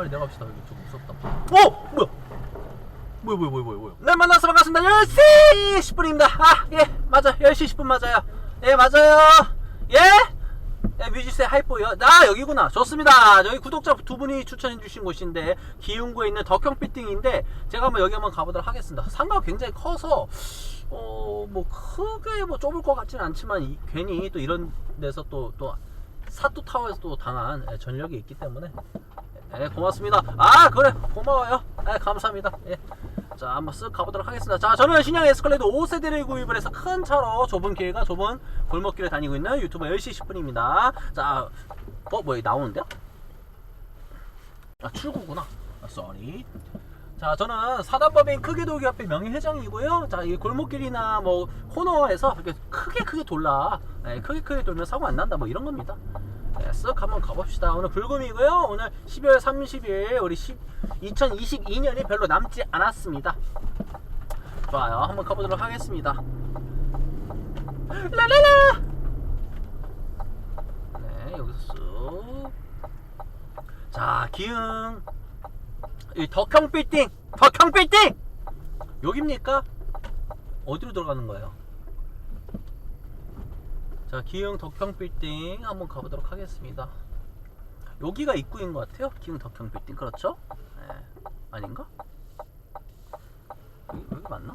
빨리 내려갑시다. 여기 좀 무섭다. 오! 뭐야? 뭐야 뭐야 뭐야 뭐야 뭐야? 네 만나서 반갑습니다. 10시 10분입니다. 아예 맞아 10시 10분 맞아요. 예 맞아요. 예? 예 뮤지스의 하이포요. 아 여기구나. 좋습니다. 여기 구독자 두 분이 추천해 주신 곳인데 기흥구에 있는 덕형 빌딩인데 제가 한번 여기 한번 가보도록 하겠습니다. 상가가 굉장히 커서 어 뭐 크게 뭐 좁을 것 같지는 않지만 이- 괜히 또 이런 데서 또또 사또 타워에서 또 당한 예, 전력이 있기 때문에 예, 고맙습니다. 아, 그래. 고마워요. 예, 감사합니다. 예. 자, 한번 쓱 가보도록 하겠습니다. 자, 저는 신형 에스컬레이터 5세대를 구입을 해서 큰 차로 좁은 길과 좁은 골목길을 다니고 있는 유튜버 10시 10분입니다. 자, 어, 뭐, 나오는데요? 아, 출구구나. 아, 쏘리. 자, 저는 사단법인 크게 돌기 협회 명예회장이고요. 자, 이 골목길이나 뭐 코너에서 이렇게 크게 크게 돌라, 예, 크게 크게 돌면 사고 안 난다, 뭐 이런 겁니다. 네, 쓱 한번 가봅시다. 오늘 불금이고요. 오늘 12월 30일 우리 10, 2022년이 별로 남지 않았습니다. 좋아요. 한번 가보도록 하겠습니다. 라라라. 네, 여기서 쓱. 자, 기흥. 이 덕형 빌딩, 덕형 빌딩. 여기입니까? 어디로 들어가는 거예요? 자, 기흥 덕형 빌딩 한번 가보도록 하겠습니다. 여기가 입구인 것 같아요. 기흥 덕형 빌딩 그렇죠? 네. 아닌가? 여기, 여기 맞나?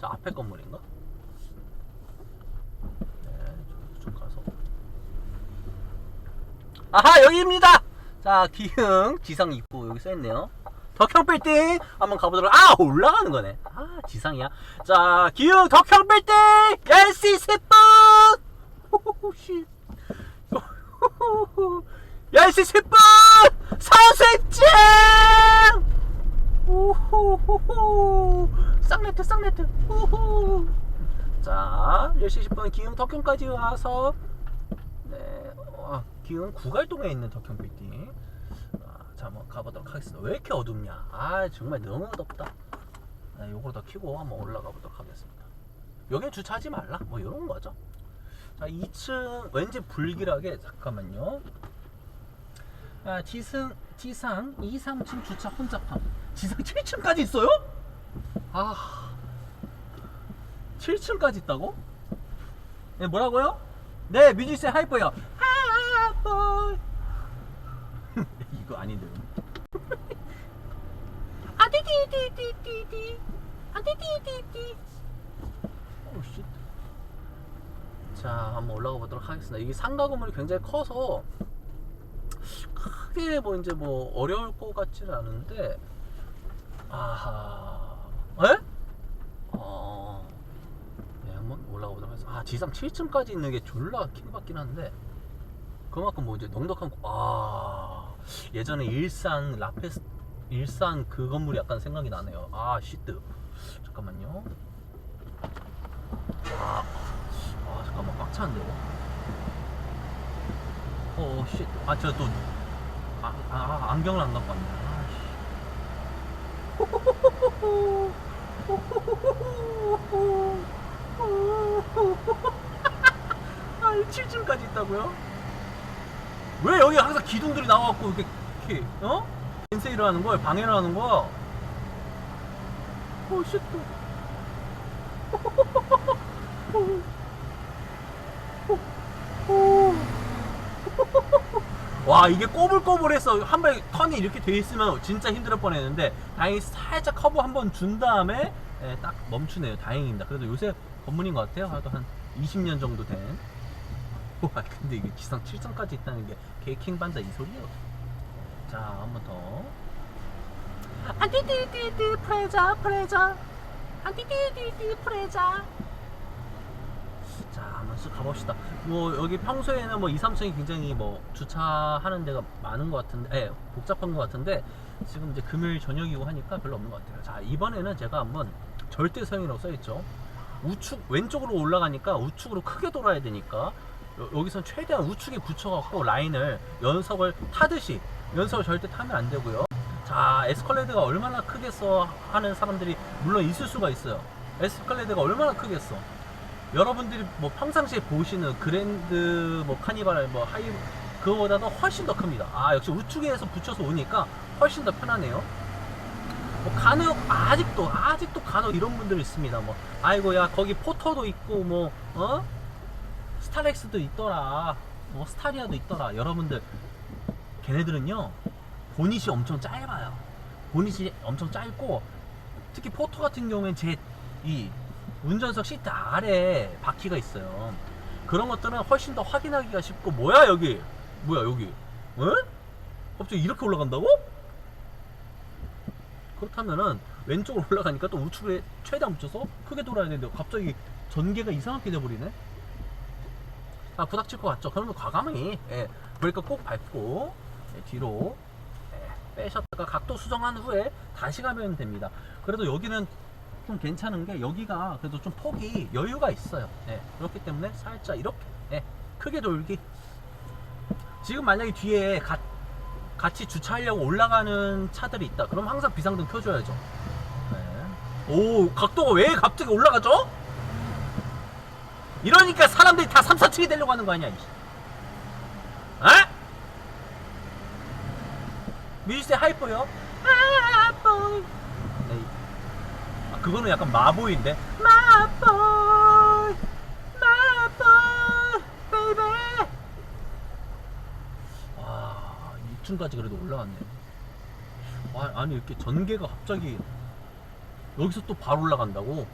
자, 앞에 건물인가? 네, 좀, 좀 가서. 아하, 여기입니다. 자, 기흥 지상 입구 여기 써있네요. 덕형 빌딩 한번 가보도록. 아, 올라가는 거네. 아, 지상이야. 자, 기흥 덕형 빌딩 10시 10분. 호호호씨. 10시 10분! 선생증! 오호호호. 쌍레트, 쌍레트. 자, 10시 10분 기흥 덕형까지 와서, 네, 어, 기흥 구갈동에 있는 덕형 빌딩. 아, 자, 한번 가보도록 하겠습니다. 왜 이렇게 어둡냐? 아, 정말 너무 어둡다. 네, 요걸 더 켜고 한번 올라가 보도록 하겠습니다. 여긴 주차하지 말라. 뭐 이런 거죠. 자, 2층 왠지 불길하게 잠깐만요. 아, 지상 지상 2, 3층 주차 혼잡함. 지상 7층까지 있어요? 아. 7층까지 있다고? 네, 뭐라고요? 네, 뮤지스 하이퍼요. 하이퍼. 이거 아닌데요. 아디디디디디디. 아디디디디. 오 씨. 자, 한번 올라가 보도록 하겠습니다. 이게 상가 건물이 굉장히 커서 크게 뭐 이제 뭐 어려울 것 같지는 않은데 아하, 에? 어, 네, 한번 올라가 보도록 하겠습니다. 아, 지상 7층까지 있는 게 졸라 킹받긴 한데 그만큼 뭐 이제 넉넉한 거- 아 예전에 일산 라페스 일산 그 건물이 약간 생각이 나네요. 아 시트 잠깐만요. 아, 아 잠깐만 꽉 차는데요. 어, 쉣. 아, 저 또, 아, 아, 아, 안경을 안 갖고 왔네. 아, 씨. 아, 7층까지 있다고요? 왜 여기 항상 기둥들이 나와갖고 이렇게, 이렇게 어? 인세이를 하는 거야? 방해를 하는 거야? 어, 쉣. 와 이게 꼬불꼬불해서 한발 턴이 이렇게 돼 있으면 진짜 힘들 뻔했는데 다행히 살짝 커브 한 번 준 다음에 예, 딱 멈추네요. 다행입니다. 그래도 요새 건물인 것 같아요. 그래도 한 20년 정도 된. 와, 근데 이게 지상 7층까지 있다는 게 개킹 반다 이 소리예요. 자 한 번 더. 안디디디디 프레자 프레자. 안디디디디 프레자 자, 한번 쓱 가봅시다. 뭐 여기 평소에는 뭐 2, 3층이 굉장히 뭐 주차하는 데가 많은 것 같은데, 예, 복잡한 것 같은데 지금 이제 금요일 저녁이고 하니까 별로 없는 것 같아요. 자, 이번에는 제가 한번 절대서행이라고 써있죠. 우측 왼쪽으로 올라가니까 우측으로 크게 돌아야 되니까 여, 여기선 최대한 우측에 붙여갖고 라인을 연석을 타듯이 연석을 절대 타면 안 되고요. 자, 에스컬레이터가 얼마나 크겠어 하는 사람들이 물론 있을 수가 있어요. 에스컬레이터가 얼마나 크겠어. 여러분들이 뭐 평상시에 보시는 그랜드 뭐 카니발 뭐 하이 그거보다도 훨씬 더 큽니다. 아 역시 우측에서 붙여서 오니까 훨씬 더 편하네요. 뭐 간혹 아직도 아직도 간혹 이런 분들 있습니다. 뭐 아이고 야 거기 포터도 있고 뭐 어? 스타렉스도 있더라. 뭐 스타리아도 있더라. 여러분들 걔네들은요 보닛이 엄청 짧아요. 보닛이 엄청 짧고 특히 포터 같은 경우엔 제이 운전석 시트 아래 바퀴가 있어요. 그런 것들은 훨씬 더 확인하기가 쉽고 뭐야 여기 뭐야 여기 응? 갑자기 이렇게 올라간다고? 그렇다면은 왼쪽으로 올라가니까 또 우측에 최대한 붙여서 크게 돌아야 되는데 갑자기 전개가 이상하게 돼버리네 아 부닥칠 것 같죠? 그러면 과감히 예, 브레이크 꼭 밟고 예, 뒤로 예, 빼셨다가 각도 수정한 후에 다시 가면 됩니다 그래도 여기는 좀 괜찮은 게 여기가 그래도 좀 폭이 여유가 있어요 예, 그렇기 때문에 살짝 이렇게 예, 크게 돌기 지금 만약에 뒤에 가, 같이 주차하려고 올라가는 차들이 있다. 그럼 항상 비상등 켜줘야죠. 네. 오, 각도가 왜 갑자기 올라가죠? 이러니까 사람들이 다 3, 4층에 되려고 하는 거 아니야. 아? 뮤지세 하이퍼요? 하이퍼. 그거는 약간 마보이인데. 마보이, 마보이, 베이베. 와 2층까지 그래도 올라갔네 와, 아니 이렇게 전개가 갑자기 여기서 또 바로 올라간다고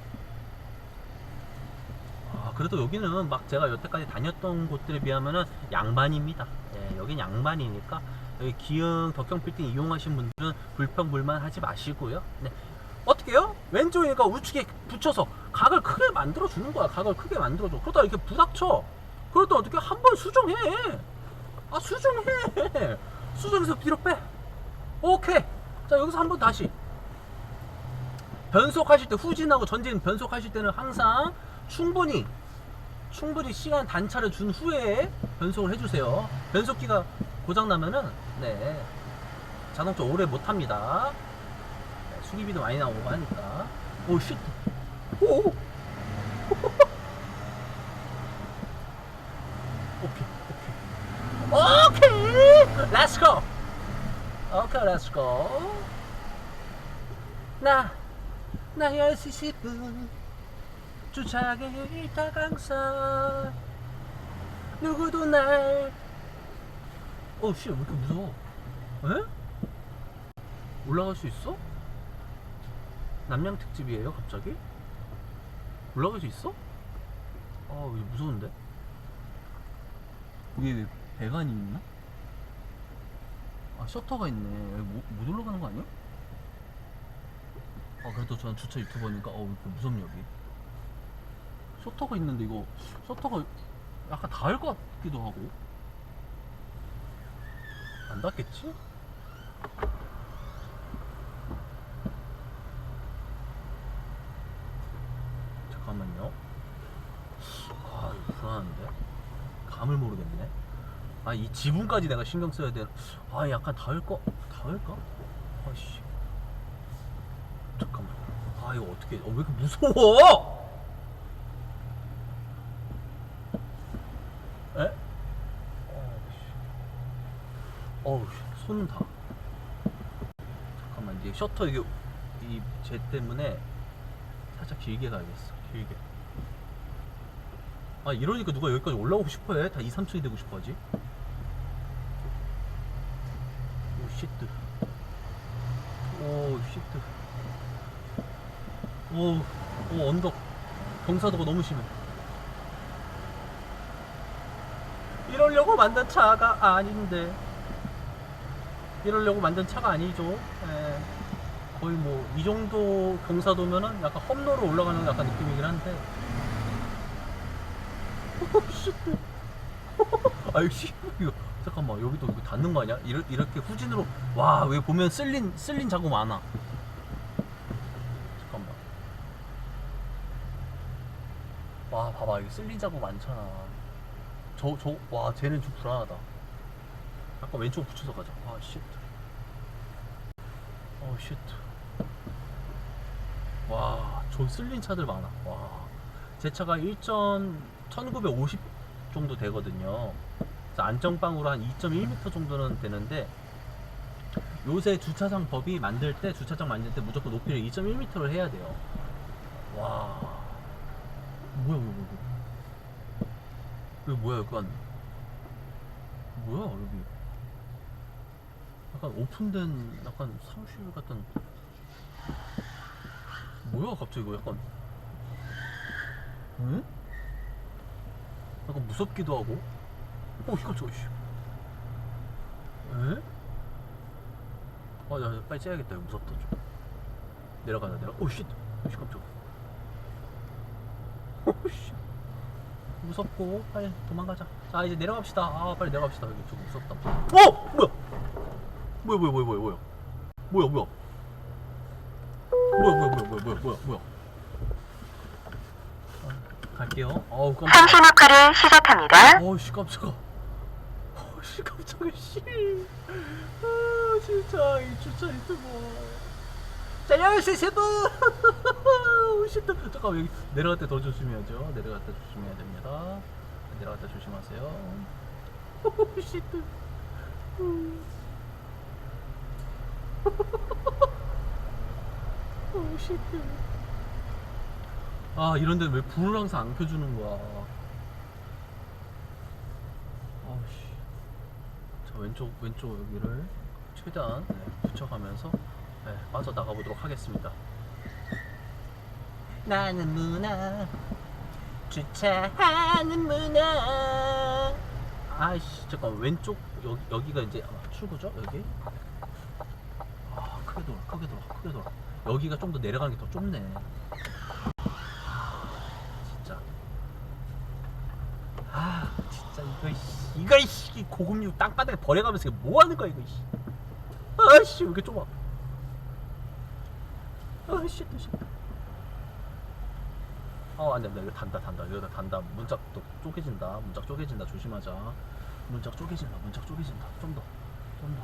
아 그래도 여기는 막 제가 여태까지 다녔던 곳들에 비하면은 양반입니다 예, 여긴 양반이니까 여기 기흥 덕경 빌딩 이용하신 분들은 불평불만 하지 마시고요 네. 어떻게요? 왼쪽이니까 우측에 붙여서 각을 크게 만들어 주는 거야. 각을 크게 만들어 줘. 그러다 이렇게 부닥쳐. 그러다 어떻게 한 번 수정해? 아 수정해. 수정해서 뒤로 빼. 오케이. 자 여기서 한 번 다시. 변속하실 때 후진하고 전진 변속하실 때는 항상 충분히 충분히 시간 단차를 준 후에 변속을 해주세요. 변속기가 고장 나면은 네. 자동차 오래 못 합니다. 네, 수리비도 많이 나오고 하니까. 오쉣 오! 오케이 오케이. 오케이! 렛츠 고 오케이 렛츠 고 나, 나 10시 10분 주차장에 있다 강사 누구도 날. 어, 씨, 왜 이렇게 무서워? 에? 올라갈 수 있어? 남양 특집이에요, 갑자기? 올라갈 수 있어? 아, 왜 무서운데? 위에 왜 배관이 있나? 아 셔터가 있네 여기 못, 못 올라가는 거 아니야? 아 그래도 저는 주차 유튜버니까 이렇게 무섭냐 여기 셔터가 있는데 이거 셔터가 약간 닿을 것 같기도 하고 안 닿겠지? 잠깐만요 아 이거 불안한데 감을 모르겠네. 아 이 지붕까지 내가 신경 써야 돼. 아 약간 닿을 거 닿을까? 아씨. 잠깐만. 아 이거 어떻게? 어, 왜 이렇게 무서워? 에? 어우 씨. 손은 다. 잠깐만 이제 셔터 이게 이쟤 때문에 살짝 길게 가야겠어. 길게. 아 이러니까 누가 여기까지 올라오고 싶어해 다 2, 3층이 되고 싶어하지 오 시트 오 시트 오, 오 언덕 경사도가 너무 심해 이러려고 만든 차가 아닌데 이러려고 만든 차가 아니죠 예. 거의 뭐 이 정도 경사도면은 약간 험로로 올라가는 약간 느낌이긴 한데 씨. 아유 씨 이거 잠깐만 여기도 이거 닿는 거 아니야? 이렇게 후진으로 와 왜 보면 쓸린 쓸린 자국 많아. 잠깐만. 와 봐봐 이거 쓸린 자국 많잖아. 저 저 와 쟤는 좀 불안하다. 아까 왼쪽 붙여서 가자. 아 쉣. 어 쉣. 와, 저 쓸린 차들 많아. 와. 제 차가 1.1950 정도 되거든요. 그래서 안정빵으로 한 2.1m 정도는 되는데 요새 주차장 법이 만들 때 주차장 만들 때 무조건 높이를 2.1m를 해야 돼요. 와. 뭐야, 뭐야, 뭐야. 여기 뭐야, 약간. 뭐야, 여기. 약간 오픈된 약간 사무실 같은. 뭐야, 갑자기 이거 약간. 응? 약간 무섭기도 하고. 오, 이거 저거, 씨. 에? 아, 야, 야, 빨리 째야겠다. 무섭다, 좀. 내려가자, 내려. 오, 씨. 오, 씨, 깜짝아. 오, 씨. 무섭고, 빨리 도망가자. 자, 이제 내려갑시다. 아, 빨리 내려갑시다. 여기 좀 무섭다. 어! 뭐야? 뭐야, 뭐야, 뭐야, 뭐야, 뭐야. 뭐야, 뭐야. 뭐야, 뭐야, 뭐야, 뭐야, 뭐야, 뭐야, 뭐야. 아, 갈게요. 어우. 상시 녹화를 시작합니다. 어우씨 깜짝아 어우씨 깜짝아 씨 아, 진짜 이 주차 유튜버 자 열쇠 세분 오씨 잠깐만 여기 내려갈 때 더 조심해야죠. 내려갈 때 조심해야 됩니다. 내려갈 때 조심하세요. 오씨 오씨 아 이런 데는 왜 불을 항상 안 켜주는 거야? 아우씨. 자 왼쪽 왼쪽 여기를 최대한 네, 붙여가면서 네, 빠져나가 보도록 하겠습니다. 나는 문화 주차하는 문화. 아이씨 잠깐 왼쪽 여기, 여기가 이제 아마 출구죠 여기? 아 크게 돌아 크게 돌아 크게 돌아. 여기가 좀 더 내려가는 게 더 좁네. 진짜. 아 진짜 이거 씨 고급류 땅바닥에 버려가면서 뭐 하는 거야 이거 씨. 아씨 왜 이렇게 좁아 아씨 씨. 어 안 돼 안 돼. 이거 단다 단다. 이거 단다. 문짝도 쪼개진다. 문짝 쪼개진다. 조심하자. 문짝 쪼개진다. 문짝 쪼개진다. 좀 더. 좀 더.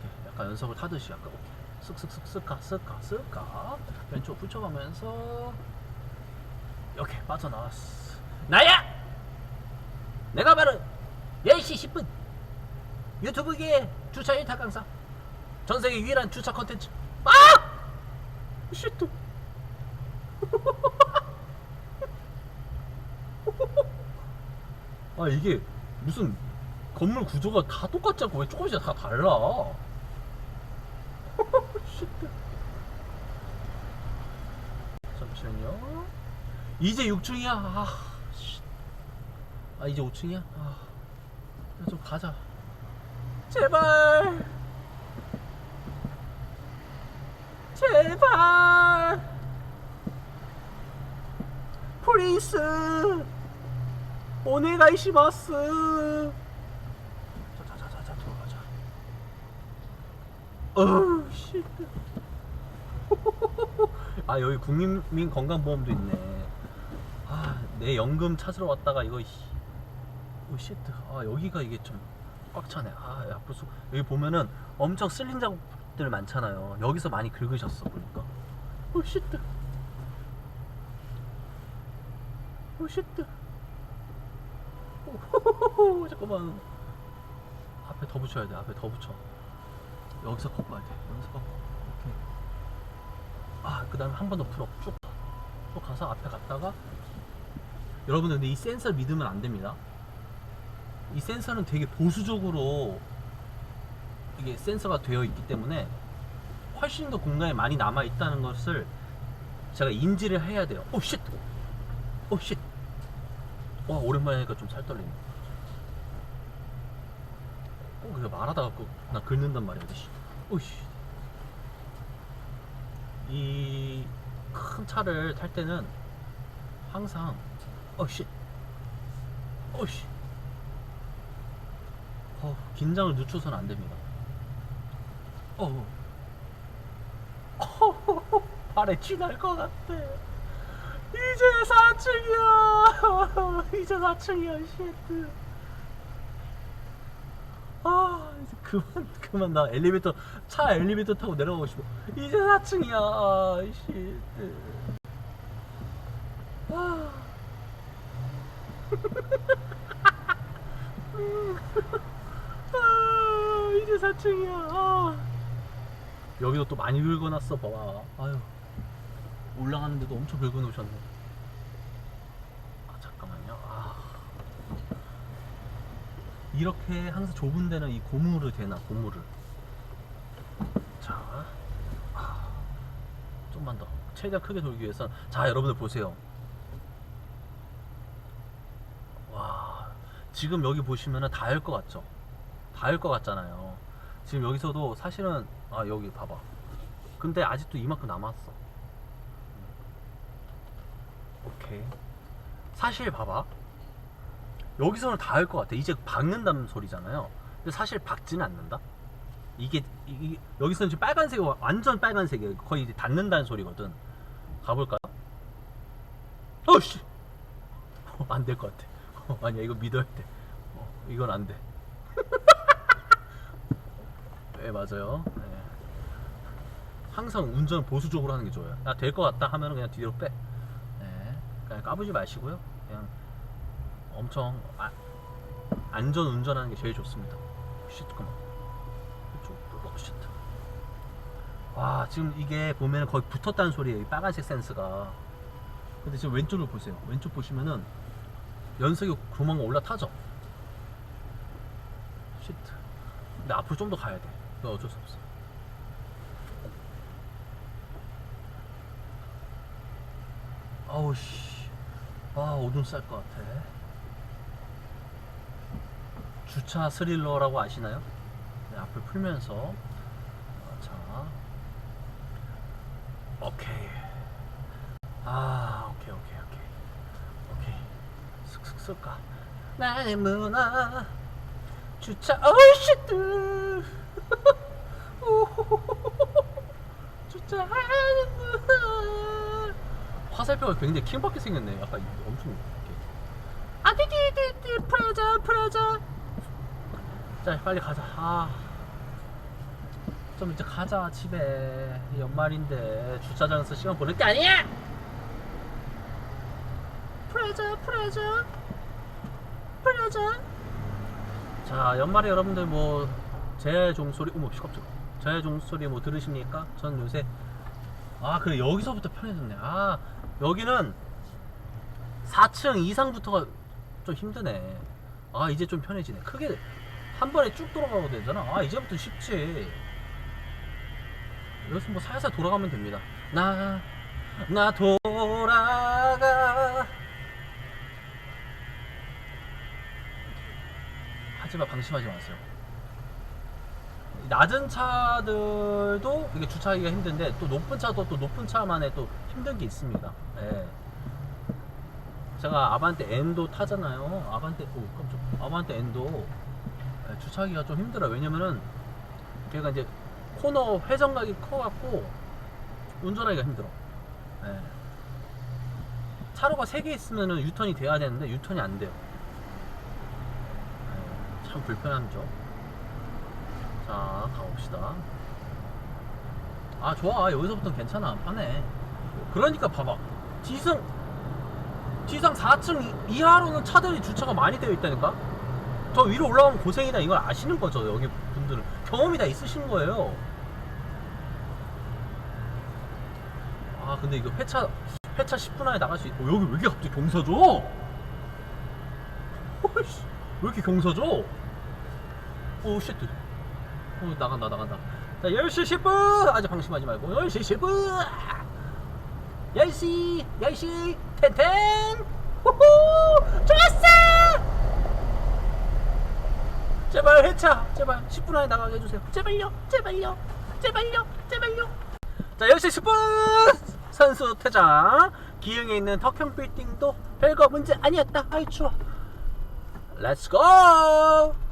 이렇게 약간 연석을 타듯이 약간 오케이. 쓱쓱쓱 쓱 가 쓱 가 쓱 가. 왼쪽 붙여가면서. 이렇게 빠져나왔어. 나야! 내가 바로 10시 10분 유튜브계의 주차 1타 강사. 전 세계 유일한 주차 컨텐츠 아! 쉣 아 이게 무슨 건물 구조가 다 똑같지 않고 왜 조금씩 다 달라? 쉣 잠시만요. 이제 6층이야? 아, 씨. 아 이제 5층이야? 아, 야, 좀 가자. 제발 제발 프린스 오네가이시마스 자자자자자 들어가자 어우 씨. 아 여기 국민 건강보험도 있네 아내 연금 찾으러 왔다가 이거 씨. 오 쉣. 아 여기가 이게 좀 꽉 차네 아 야, 벌써 여기 보면은 엄청 슬링 작업 들 많잖아요. 여기서 많이 긁으셨어 보니까. 오 쉣. 오 쉣. 오 잠깐만. 앞에 더 붙여야 돼 앞에 더 붙여. 여기서 꺾어야 돼 여기서 꺾어. 오케이. 아 그 다음에 한 번 더 풀어. 쭉, 쭉 가서 앞에 갔다가. 여러분들 근데 이 센서 믿으면 안 됩니다. 이 센서는 되게 보수적으로 이게 센서가 되어 있기 때문에 훨씬 더 공간에 많이 남아 있다는 것을 제가 인지를 해야 돼요 오 쉣! 오 쉣! 와 오랜만에 하니까 좀 살 떨리네 꼭 그래 말하다가 꼭나 긁는단 말이야 씨. 오씨 이 큰 차를 탈 때는 항상 어씨 어씨 어, 긴장을 늦춰서는 안 됩니다 어 발에 쥐날 것 같아 이제 4층이야 이제 4층이야 쉣 아 이제 그만 그만 나 엘리베이터 차 엘리베이터 타고 내려가고 싶어 이제 4층이야 아, 씨. 아. 아, 이제 4층이야. 아. 여기도 또 많이 긁어놨어, 봐봐. 아유. 올라가는데도 엄청 긁어놓으셨네. 아, 잠깐만요. 아. 이렇게 항상 좁은 데는 이 고무를 대나, 고무를. 자. 아. 좀만 더. 최대한 크게 돌기 위해선. 자, 여러분들 보세요. 와. 지금 여기 보시면은 닿을 것 같죠? 닿을 것 같잖아요. 지금 여기서도 사실은 아 여기 봐봐. 근데 아직도 이만큼 남았어. 오케이. 사실 봐봐. 여기서는 닿을 것 같아. 이제 박는다는 소리잖아요. 근데 사실 박지는 않는다. 이게, 이 여기서는 지금 빨간색이 와- 완전 빨간색이에요. 거의 이제 닿는다는 소리거든. 가볼까요? 어씨. 안될 것 같아. 어, 아니야 이거 믿어야 돼. 어, 이건 안 돼. 네 맞아요. 네. 항상 운전 보수적으로 하는 게 좋아요. 나 될 것 같다 하면은 그냥 뒤로 빼. 네. 그냥 까부지 마시고요. 그냥 엄청 아, 안전 운전하는 게 제일 좋습니다. 쉿, 그만. 이쪽. 와, 지금 이게 보면 거의 붙었다는 소리예요. 이 빨간색 센스가. 근데 지금 왼쪽을 보세요. 왼쪽 보시면은 연석이 조만간 올라타죠. 시트. 근데 앞으로 좀 더 가야 돼. 어쩔 수 없어. 아우 씨. 아 오줌 쌀 것 같아. 주차 스릴러라고 아시나요? 네, 앞을 풀면서. 어, 자. 오케이. 아 오케이 오케이 오케이. 오케이. 슥슥 쓸까? 나의 문화. 주차. 어이씨들 주차하는 문화 화살표가 굉장히 킹받게 생겼네. 약간 엄청 이렇게. 아디디디디 프라자 프라자. 자 빨리 가자. 아. 좀 이제 가자 집에. 연말인데 주차장에서 시간 보낼 게 아니야! 프라자 프라자. 프라자. 자 연말에 여러분들 뭐 제 종소리 어머 깜짝 제 종소리 뭐 들으십니까? 전 요새 아 그래 여기서부터 편해졌네. 아 여기는 4층 이상부터가 좀 힘드네. 아 이제 좀 편해지네. 크게 한 번에 쭉 돌아가도 되잖아. 아 이제부터 쉽지. 여기서 뭐 살살 돌아가면 됩니다. 나 나 돌아가. 하지만 방심하지 마세요 낮은 차들도 이게 주차하기가 힘든데 또 높은 차도 또 높은 차만의 또 힘든 게 있습니다. 예. 제가 아반떼 N도 타잖아요. 아반떼 오 깜짝 아반떼 N도 예, 주차하기가 좀 힘들어 요. 왜냐면은 걔가 이제 코너 회전각이 커갖고 운전하기가 힘들어. 예. 차로가 3개 있으면은 유턴이 돼야 되는데 유턴이 안 돼요. 예, 참 불편함죠. 자 가봅시다. 아 좋아. 여기서부터는 괜찮아. 편해. 그러니까 봐봐. 지상 지상 4층 이- 이하로는 차들이 주차가 많이 되어 있다니까? 저 위로 올라가면 고생이다. 이걸 아시는 거죠? 여기 분들은. 경험이 다 있으신 거예요. 아 근데 이거 회차 회차 10분 안에 나갈 수 있고 여기 왜 이렇게 갑자기 경사 줘? 어이씨, 왜 이렇게 경사 줘? 오 쉣. 어 나간다 나간다. 자 10시 10분! 아직 방심하지 말고. 10시 10분! 10시 10시 텐텐! 후후 좋았어! 제발 회차! 제발 10분 안에 나가게 해주세요. 제발요 제발요 제발요 제발요. 자 10시 10분! 선수 퇴장. 기흥에 있는 덕형 빌딩도 별거 문제 아니었다. 아이 추워. 렛츠고